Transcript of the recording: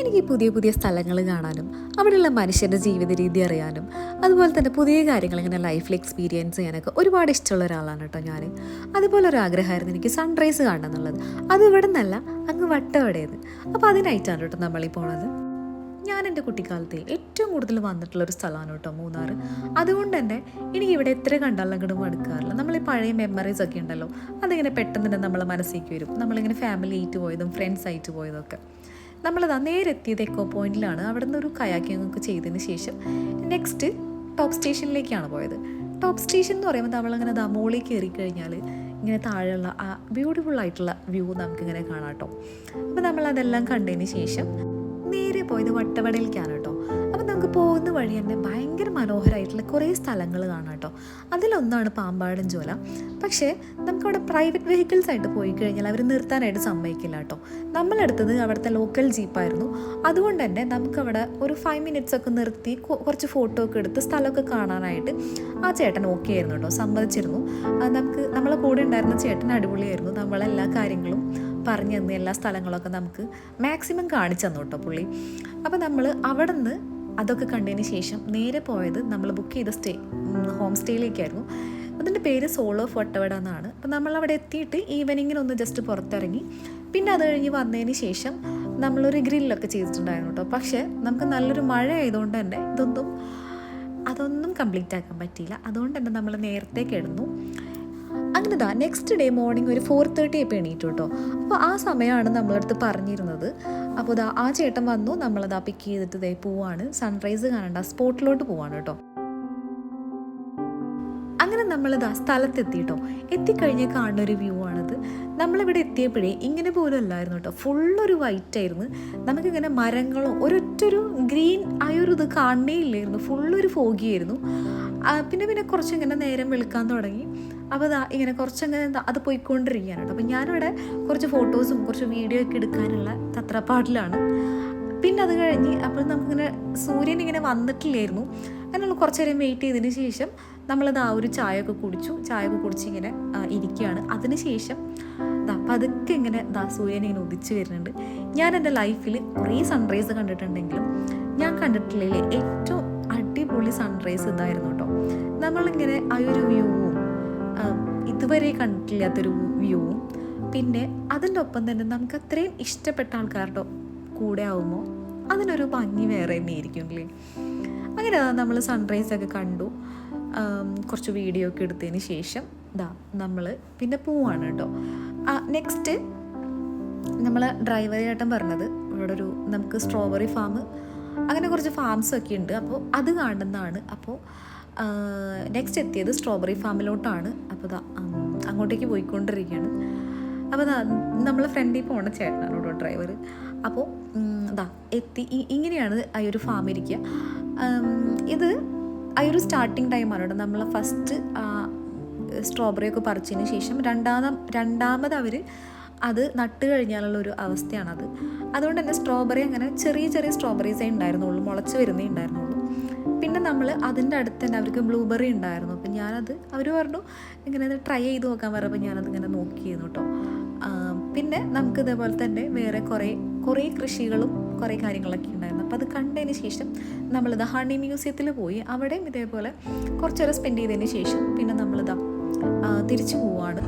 എനിക്ക് പുതിയ പുതിയ സ്ഥലങ്ങൾ കാണാനും അവിടെയുള്ള മനുഷ്യന്റെ ജീവിത രീതി അറിയാനും അതുപോലെ തന്നെ പുതിയ കാര്യങ്ങൾ ഇങ്ങനെ ലൈഫിൽ എക്സ്പീരിയൻസ് ചെയ്യാനൊക്കെ ഒരുപാട് ഇഷ്ടമുള്ള ഒരാളാണ് കേട്ടോ ഞാൻ അതുപോലെ ഒരു ആഗ്രഹമായിരുന്നു എനിക്ക് സൺറൈസ് കാണണം എന്നുള്ളത്. അത് ഇവിടെ നിന്നല്ല അങ്ങ് വട്ടവടേത് അപ്പോൾ അതിനായിട്ടാണ് കേട്ടോ നമ്മളീ പോണത്. ഞാൻ എന്റെ കുട്ടിക്കാലത്തിൽ ഏറ്റവും കൂടുതൽ വന്നിട്ടുള്ള ഒരു സ്ഥലമാണ് കേട്ടോ മൂന്നാർ അതുകൊണ്ട് തന്നെ എനിക്ക് ഇവിടെ എത്ര കണ്ടാലും അങ്ങോട്ട് മടുക്കാറില്ല. നമ്മൾ ഈ പഴയ മെമ്മറീസ് ഒക്കെ ഉണ്ടല്ലോ അതിങ്ങനെ പെട്ടെന്ന് തന്നെ നമ്മളെ മനസ്സിലേക്ക് വരും. നമ്മളിങ്ങനെ ഫാമിലി ആയിട്ട് പോയതും ഫ്രണ്ട്സ് ആയിട്ട് പോയതൊക്കെ നമ്മളതാ നേരെ എത്തിയത് എക്കോ പോയിന്റിലാണ് അവിടെ നിന്ന് ഒരു കയാക്കിംഗ് ഒക്കെ ചെയ്തതിന് ശേഷം നെക്സ്റ്റ് ടോപ്പ് സ്റ്റേഷനിലേക്കാണ് പോയത്. ടോപ്പ് സ്റ്റേഷൻ എന്ന് പറയുമ്പോൾ നമ്മളിങ്ങനെ മോളിൽ കയറി കഴിഞ്ഞാൽ ഇങ്ങനെ താഴെയുള്ള ആ ബ്യൂട്ടിഫുൾ ആയിട്ടുള്ള വ്യൂ നമുക്കിങ്ങനെ കാണാം കേട്ടോ. അപ്പോൾ നമ്മളതെല്ലാം കണ്ടതിന് ശേഷം നേരെ പോയത് വട്ടവടയിലേക്കാണ് കേട്ടോ. പോകുന്ന വഴി തന്നെ ഭയങ്കര മനോഹരമായിട്ടുള്ള കുറേ സ്ഥലങ്ങൾ കാണാം കേട്ടോ. അതിലൊന്നാണ് പാമ്പാടൻ ചോല. പക്ഷേ നമുക്കവിടെ പ്രൈവറ്റ് വെഹിക്കിൾസ് ആയിട്ട് പോയി കഴിഞ്ഞാൽ അവർ നിർത്താനായിട്ട് സമ്മതിക്കില്ല കേട്ടോ. നമ്മളെടുത്തത് അവിടുത്തെ ലോക്കൽ ജീപ്പായിരുന്നു അതുകൊണ്ട് തന്നെ നമുക്കവിടെ ഒരു ഫൈവ് മിനിറ്റ്സ് ഒക്കെ നിർത്തി കുറച്ച് ഫോട്ടോ ഒക്കെ എടുത്ത് സ്ഥലമൊക്കെ കാണാനായിട്ട് ആ ചേട്ടൻ ഓക്കെ ആയിരുന്നു കേട്ടോ സമ്മതിച്ചിരുന്നു. നമുക്ക് നമ്മളെ കൂടെ ഉണ്ടായിരുന്ന ചേട്ടൻ അടിപൊളിയായിരുന്നു. നമ്മളെല്ലാ കാര്യങ്ങളും പറഞ്ഞു തന്ന് എല്ലാ സ്ഥലങ്ങളൊക്കെ നമുക്ക് മാക്സിമം കാണിച്ചു തന്നു കേട്ടോ പുള്ളി. അപ്പോൾ നമ്മൾ അവിടെ നിന്ന് അതൊക്കെ കണ്ടതിന് ശേഷം നേരെ പോയത് നമ്മൾ ബുക്ക് ചെയ്ത സ്റ്റേ ഹോം സ്റ്റേയിലേക്കായിരുന്നു അതിന്റെ പേര് സോളോ വട്ടവട എന്നാണ്. അപ്പോൾ നമ്മൾ അവിടെ എത്തിയിട്ട് ഈവനിങ്ങിന് ഒന്ന് ജസ്റ്റ് പുറത്തിറങ്ങി. പിന്നെ അത് കഴിഞ്ഞ് വന്നതിന് ശേഷം നമ്മളൊരു ഗ്രില്ലൊക്കെ ചെയ്തിട്ടുണ്ടായിരുന്നു കേട്ടോ. പക്ഷേ നമുക്ക് നല്ലൊരു മഴ ആയതുകൊണ്ട് തന്നെ ഇതൊന്നും അതൊന്നും കംപ്ലീറ്റ് ആക്കാൻ പറ്റിയില്ല. അതുകൊണ്ട് തന്നെ നമ്മൾ നേരത്തെ കിടന്നു. അങ്ങനെ നെക്സ്റ്റ് ഡേ മോർണിംഗ് ഒരു ഫോർ തേർട്ടി ആയപ്പോൾ എണീറ്റു കേട്ടോ അപ്പോൾ ആ സമയമാണ് നമ്മളടുത്ത് പറഞ്ഞിരുന്നത്. അപ്പോൾ ദാ ആ ചേട്ടൻ വന്നു നമ്മളതാ പിക്ക് ചെയ്തിട്ട് ദേ പോവാണ്. സൺറൈസ് കാണണ്ട സ്പോട്ടിലോട്ട് പോവാണ് കേട്ടോ അങ്ങനെ നമ്മളിതാ സ്ഥലത്തെത്തിട്ടോ എത്തിക്കഴിഞ്ഞ് കാണുന്ന ഒരു വ്യൂ ആണിത്. നമ്മളിവിടെ എത്തിയപ്പോഴേ ഇങ്ങനെ പോലും അല്ലായിരുന്നു കേട്ടോ ഫുള്ളൊരു വൈറ്റ് ആയിരുന്നു. നമുക്കിങ്ങനെ മരങ്ങളോ ഒരൊറ്റൊരു ഗ്രീൻ ആയൊരു ഇത് കാണണേ ഇല്ലായിരുന്നു. ഫുള്ളൊരു ഫോഗിയായിരുന്നു പിന്നെ പിന്നെ കുറച്ചിങ്ങനെ നേരം വെളുക്കാൻ തുടങ്ങി. അപ്പോൾ അതാ ഇങ്ങനെ കുറച്ചങ്ങനെ അത് പോയിക്കൊണ്ടിരിക്കുകയാണ്. കേട്ടോ അപ്പോൾ ഞാനിവിടെ കുറച്ച് ഫോട്ടോസും കുറച്ച് വീഡിയോ ഒക്കെ എടുക്കാനുള്ള തത്രപ്പാടിലാണ്. പിന്നെ അത് കഴിഞ്ഞ് അപ്പോൾ നമുക്കിങ്ങനെ സൂര്യൻ ഇങ്ങനെ വന്നിട്ടില്ലായിരുന്നു. അങ്ങനെയുള്ള കുറച്ച് നേരം വെയിറ്റ് ചെയ്തതിന് ശേഷം നമ്മളത് ആ ഒരു ചായയൊക്കെ കുടിച്ചു. ചായയൊക്കെ കുടിച്ച് ഇങ്ങനെ ഇരിക്കുകയാണ്. അതിന് ശേഷം പതുക്കെ ഇങ്ങനെ ദാ സൂര്യൻ ഇങ്ങനെ ഉദിച്ചു വരുന്നുണ്ട്. ഞാൻ എന്റെ ലൈഫിൽ കുറേ സൺറൈസ് കണ്ടിട്ടുണ്ടെങ്കിലും ഞാൻ കണ്ടിട്ടില്ലേ ഏറ്റവും അടിപൊളി സൺറൈസ് ഇതായിരുന്നു കേട്ടോ നമ്മളിങ്ങനെ ആ ഒരു വ്യൂവും ഇതുവരെ കണ്ടിട്ടില്ലാത്തൊരു വ്യൂവും പിന്നെ അതിന്റെ ഒപ്പം തന്നെ നമുക്ക് അത്രയും ഇഷ്ടപ്പെട്ട ആൾക്കാരുടെ കൂടെ ആവുമ്പോൾ അതിനൊരു ഭംഗി വേറെ തന്നെ ആയിരിക്കും അല്ലേ? അങ്ങനെ നമ്മൾ സൺറൈസ് ഒക്കെ കണ്ടു. കുറച്ച് വീഡിയോ ഒക്കെ എടുത്തതിന് ശേഷം ഇതാ നമ്മൾ പിന്നെ പോവാണ് കേട്ടോ നെക്സ്റ്റ് നമ്മൾ ഡ്രൈവർ ചേട്ടൻ പറഞ്ഞത് ഇവിടെ ഒരു നമുക്ക് സ്ട്രോബെറി ഫാം അങ്ങനെ കുറച്ച് ഫാംസ് ഒക്കെ ഉണ്ട്. അപ്പോൾ അത് കാണുന്നതാണ്. അപ്പോൾ നെക്സ്റ്റ് എത്തിയത് സ്ട്രോബെറി ഫാമിലോട്ടാണ് അപ്പോൾ അങ്ങോട്ടേക്ക് പോയിക്കൊണ്ടിരിക്കുകയാണ്. അപ്പോൾ നമ്മൾ ഫ്രണ്ടിൽ പോണ ചേട്ടനാണ് കേട്ടോ ഡ്രൈവർ അപ്പോൾ അതാ എത്തി. ഇങ്ങനെയാണ് ആ ഒരു ഫാം ഇരിക്കുക ഇത് ആ ഒരു സ്റ്റാർട്ടിങ് ടൈമാണ് കേട്ടോ. നമ്മൾ ഫസ്റ്റ് സ്ട്രോബെറി ഒക്കെ പറിച്ചതിന് ശേഷം രണ്ടാമത് രണ്ടാമത് അവർ അത് നട്ട് കഴിഞ്ഞാലുള്ള ഒരു അവസ്ഥയാണത്. അതുകൊണ്ട് തന്നെ സ്ട്രോബെറി അങ്ങനെ ചെറിയ ചെറിയ സ്ട്രോബെറീസേ ഉണ്ടായിരുന്നുള്ളൂ മുളച്ച് വരുന്നേ ഉണ്ടായിരുന്നുള്ളൂ. പിന്നെ നമ്മൾ അതിന്റെ അടുത്ത് തന്നെ അവർക്ക് ബ്ലൂബെറി ഉണ്ടായിരുന്നു. അപ്പം ഞാനത് അവർ പറഞ്ഞു ഇങ്ങനെ ട്രൈ ചെയ്ത് നോക്കാൻ പറഞ്ഞപ്പോൾ ഞാനത് ഇങ്ങനെ നോക്കിയിരുന്നു കേട്ടോ പിന്നെ നമുക്ക് ഇതേപോലെ തന്നെ വേറെ കുറേ കുറേ കൃഷികളും കുറേ കാര്യങ്ങളൊക്കെ ഉണ്ടായിരുന്നു. അപ്പോൾ അത് കണ്ടതിന് ശേഷം നമ്മളിത് ഹണി മ്യൂസിയത്തിൽ പോയി. അവിടെയും ഇതേപോലെ കുറച്ചേരം സ്പെൻഡ് ചെയ്തതിന് ശേഷം പിന്നെ നമ്മളിതാ തിരിച്ചു പോവാണ്.